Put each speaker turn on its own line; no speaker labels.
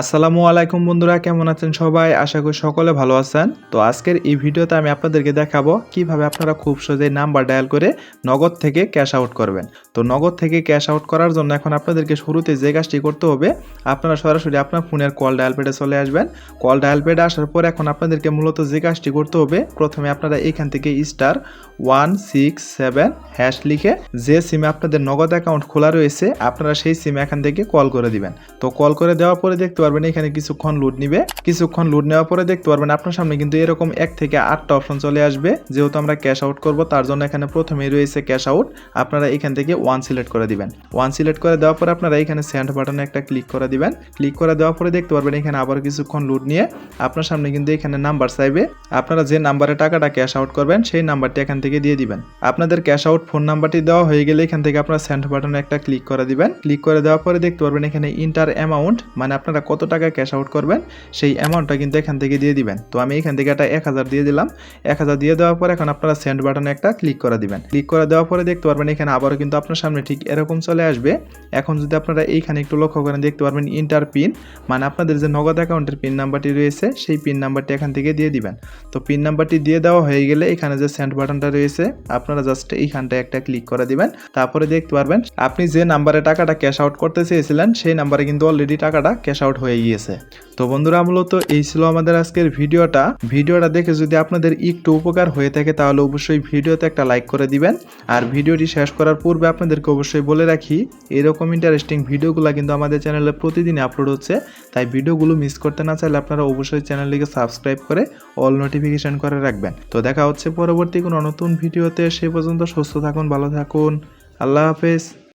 আসসালামু আলাইকুম বন্ধুরা, কেমন আছেন সবাই? আশা করি সকলে ভালো আছেন। তো আজকের এই ভিডিওতে আমি আপনাদেরকে দেখাবো কীভাবে আপনারা খুব সহজেই নাম্বার ডায়াল করে নগদ থেকে ক্যাশ আউট করবেন। তো নগদ থেকে ক্যাশ আউট করার জন্য এখন আপনাদেরকে শুরুতে যে কাজটি করতে হবে, আপনারা সরাসরি আপনার ফোনের কল ডায়াল পেডে চলে আসবেন। কল ডায়াল পেডে আসার পর এখন আপনাদেরকে মূলত যে কাজটি করতে হবে, প্রথমে আপনারা এখান থেকে star one six seven hash লিখে যে সিমে আপনাদের নগদ অ্যাকাউন্ট খোলা রয়েছে, আপনারা সেই সিমে এখান থেকে কল করে দিবেন। তো কল করে দেওয়ার পরে দেখতে পারবেন, এখানে কিছুক্ষণ লুট নিবে। কিছুক্ষণ লুট নেওয়ার পরে দেখতে পারবেন আপনার সামনে কিন্তু এরকম এক থেকে আটটা অপশন চলে আসবে। যেহেতু আমরা ক্যাশ আউট করব, তার জন্য এখানে প্রথমেই রয়েছে ক্যাশ আউট আপনারা এখান থেকে ওয়ান সিলেক্ট করে দিবেন। ওয়ান সিলেক্ট করে দেওয়ার পরে আপনারা এখানে সেন্ড বাটনে একটা ক্লিক করে দিবেন। ক্লিক করে দেওয়ার পরে দেখতে পারবেন এখানে আবার কিছুক্ষণ লুট নিয়ে আপনার সামনে কিন্তু এখানে নাম্বার চাইবে। আপনারা যে নাম্বারে টাকাটা ক্যাশ আউট করবেন, সেই নাম্বারটি এখান থেকে দিয়ে দিবেন। আপনাদের ক্যাশ আউট ফোন নাম্বারটি দেওয়া হয়ে গেলে এখান থেকে আপনারা সেন্ড বাটনে একটা ক্লিক করে দিবেন। ক্লিক করে দেওয়ার পরে দেখতে পারবেন এখানে ইন্টার অ্যামাউন্ট মানে আপনারা টাকা ক্যাশ আউট করবেন, সেই অ্যামাউন্টটা কিন্তু এখান থেকে দিয়ে দিবেন। তো আমি এখান থেকে একটা এক হাজার দিয়ে দিলাম। এক হাজার দিয়ে দেওয়ার পর এখন আপনারা সেন্ড বাটনে একটা ক্লিক করে দিবেন। ক্লিক করে দেওয়ার পরে দেখতে পারবেন এখানে আবারও কিন্তু আপনার সামনে ঠিক এরকম চলে আসবে। এখন যদি আপনারা এইখানে একটু লক্ষ্য করেন, দেখতে পারবেন ইন্টার পিন মানে আপনাদের যে নগদ অ্যাকাউন্টের পিন নাম্বারটি রয়েছে, সেই পিন নাম্বারটি এখান থেকে দিয়ে দিবেন। তো পিন নাম্বারটি দিয়ে দেওয়া হয়ে গেলে এখানে যে সেন্ড বাটনটা রয়েছে, আপনারা জাস্ট এইখানটায় একটা ক্লিক করে দিবেন। তারপরে দেখতে পারবেন, আপনি যে নাম্বারে টাকাটা ক্যাশ আউট করতে চেয়েছিলেন, সেই নাম্বারে কিন্তু অলরেডি টাকাটা ক্যাশ আউট হয়ে গিয়েছে। তো বন্ধুরা, মূলত এই ছিল আমাদের আজকের ভিডিওটা। ভিডিওটা দেখে যদি আপনাদের একটু উপকার হয়ে থাকে, তাহলে অবশ্যই ভিডিওতে একটা লাইক করে দিবেন। আর ভিডিওটি শেষ করার পূর্বে আপনাদেরকে অবশ্যই বলে রাখি, এরকম ইন্টারেস্টিং ভিডিওগুলো কিন্তু আমাদের চ্যানেলে প্রতিদিন আপলোড হচ্ছে। তাই ভিডিওগুলো মিস করতে না চাইলে আপনারা অবশ্যই চ্যানেলটিকে সাবস্ক্রাইব করে অল নোটিফিকেশন করে রাখবেন। তো দেখা হচ্ছে পরবর্তী কোনো নতুন ভিডিওতে। সে পর্যন্ত সুস্থ থাকুন, ভালো থাকুন। আল্লাহ হাফেজ।